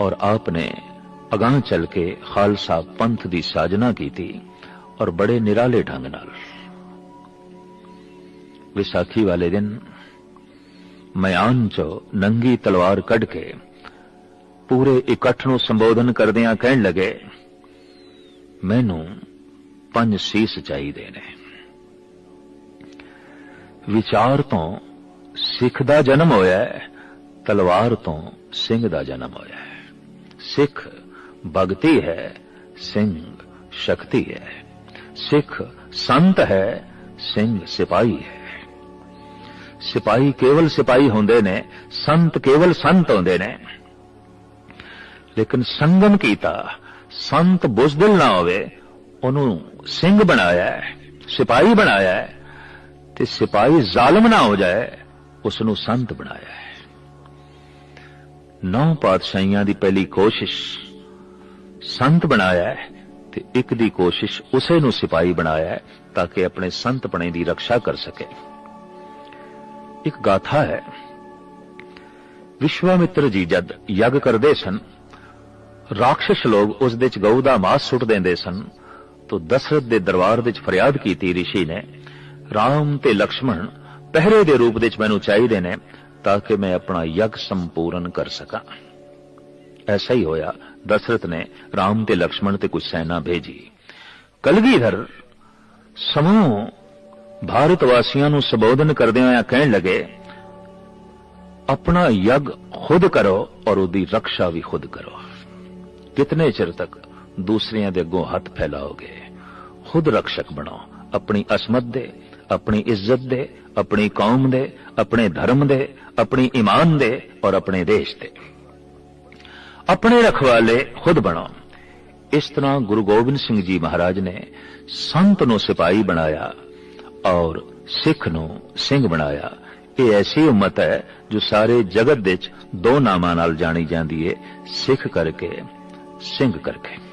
ਔਰ ਆਪ ਨੇ ਅਗਾਂਹ ਚੱਲ ਕੇ ਖਾਲਸਾ ਪੰਥ ਦੀ ਸਾਜਨਾ ਕੀਤੀ ਔਰ ਬੜੇ ਨਿਰਾਲੇ ਢੰਗ ਨਾਲ। ਵਿਸਾਖੀ ਵਾਲੇ ਦਿਨ ਮਿਆਨ ਚੋਂ ਨੰਗੀ ਤਲਵਾਰ ਕੱਢ ਕੇ ਪੂਰੇ ਇਕੱਠ ਨੂੰ ਸੰਬੋਧਨ ਕਰਦਿਆਂ ਕਹਿਣ ਲੱਗੇ, ਮੈਨੂੰ ਪੰਜ ਸੀਸ ਚਾਹੀਦੇ ਨੇ। ਵਿਚਾਰ ਤੋਂ ਸਿੱਖ ਦਾ ਜਨਮ ਹੋਇਆ ਤਲਵਾਰ ਤੋਂ ਸਿੰਘ ਦਾ ਜਨਮ ਹੋਇਆ ਹੈ। ਸਿੱਖ ਭਗਤੀ ਹੈ, ਸਿੰਘ ਸ਼ਕਤੀ ਹੈ। ਸਿੱਖ ਸੰਤ ਹੈ, ਸਿੰਘ ਸਿਪਾਹੀ ਹੈ। ਸਿਪਾਹੀ ਕੇਵਲ ਸਿਪਾਹੀ ਹੁੰਦੇ ਨੇ, ਸੰਤ ਕੇਵਲ ਸੰਤ ਹੁੰਦੇ ਨੇ। ਲੇਕਿਨ ਸੰਗਮ ਕੀਤਾ, ਸੰਤ ਬੁਜ਼ਦਿਲ ਨਾ ਹੋਵੇ, ਉਹਨੂੰ ਸਿੰਘ ਬਣਾਇਆ ਹੈ ਸਿਪਾਹੀ ਬਣਾਇਆ ਹੈ ਤੇ ਸਿਪਾਹੀ ਜ਼ਾਲਮ ਨਾ ਹੋ ਜਾਏ ਉਸ ਨੂੰ ਸੰਤ ਬਣਾਇਆ ਹੈ। ਨੌ ਪਾਤਸ਼ਾਹੀਆਂ ਦੀ ਪਹਿਲੀ ਕੋਸ਼ਿਸ਼ ਸੰਤ ਬਣਾਇਆ ਹੈ ਤੇ ਇੱਕ ਦੀ ਕੋਸ਼ਿਸ਼ ਉਸੇ ਨੂੰ ਸਿਪਾਹੀ ਬਣਾਇਆ ਹੈ ਤਾਂ ਕਿ ਆਪਣੇ ਸੰਤਪਣੇ ਦੀ ਰੱਖਿਆ ਕਰ ਸਕੇ। ਇੱਕ ਗਾਥਾ ਹੈ, ਵਿਸ਼ਵਾਮਿੱਤਰ ਜੀ ਜਦ ਯੱਗ ਕਰਦੇ ਸਨ ਰਾਖਸ਼ ਲੋਕ ਉਸ ਦੇ ਚ ਗਊ ਦਾ ਮਾਸ ਸੁੱਟ ਦਿੰਦੇ ਸਨ, ਤੋ ਦਸ਼ਰਥ ਦੇ ਦਰਬਾਰ ਵਿੱਚ ਫਰਿਆਦ ਕੀਤੀ ઋષਿ ਨੇ, ਰਾਮ ਤੇ ਲਕਸ਼ਮਣ ਪਹਿਰੇ ਦੇ ਰੂਪ ਵਿੱਚ ਮੈਨੂੰ ਚਾਹੀਦੇ ਨੇ ਤਾਂ ਕਿ ਮੈਂ ਆਪਣਾ ਯੱਗ ਸੰਪੂਰਨ ਕਰ ਸਕਾਂ ਐਸਾ ਹੀ ਹੋਇਆ ਦਸ਼ਰਥ ਨੇ ਰਾਮ ਤੇ ਲਕਸ਼ਮਣ ਤੇ ਕੁਝ ਸੈਨਾ ਭੇਜੀ ਕਲਗੀਧਰ ਸਮੂਹ ਭਾਰਤ ਵਾਸੀਆਂ ਨੂੰ ਸੰਬੋਧਨ ਕਰਦਿਆਂ ਹੋਇਆਂ ਕਹਿਣ ਲੱਗੇ ਆਪਣਾ ਯੱਗ ਖੁਦ ਕਰੋ ਔਰ ਉਹਦੀ ਰੱਖਿਆ ਵੀ ਖੁਦ ਕਰੋ ਕਿਤਨੇ ਚਿਰ ਤੱਕ ਦੂਸਰਿਆਂ ਦੇ ਅੱਗੋਂ ਹੱਥ ਫੈਲਾਓਗੇ ਖੁਦ ਰક્ષਕ ਬਣੋ ਆਪਣੀ ਅਸਮਤ ਦੇ ਆਪਣੀ ਇੱਜ਼ਤ ਦੇ ਆਪਣੀ ਕੌਮ ਦੇ, ਆਪਣੇ ਧਰਮ ਦੇ, ਆਪਣੀ ਇਮਾਨ ਦੇ ਔਰ ਆਪਣੇ ਦੇਸ਼ ਦੇ। ਆਪਣੇ ਰਖਵਾਲੇ ਖੁਦ ਬਣੋ ਇਸ ਤਰ੍ਹਾਂ ਗੁਰੂ ਗੋਬਿੰਦ ਸਿੰਘ ਜੀ ਮਹਾਰਾਜ ਨੇ ਸੰਤ ਨੂੰ ਸਿਪਾਹੀ ਬਣਾਇਆ ਔਰ ਸਿੱਖ ਨੂੰ ਸਿੰਘ ਬਣਾਇਆ। ਇਹ ਐਸੀ ਉਮਤ ਹੈ ਜੋ ਸਾਰੇ ਜਗਤ ਵਿੱਚ ਦੋ ਨਾਮਾਂ ਨਾਲ ਜਾਣੀ ਜਾਂਦੀ ਹੈ ਸਿੱਖ ਕਰਕੇ, ਸਿੰਘ ਕਰਕੇ।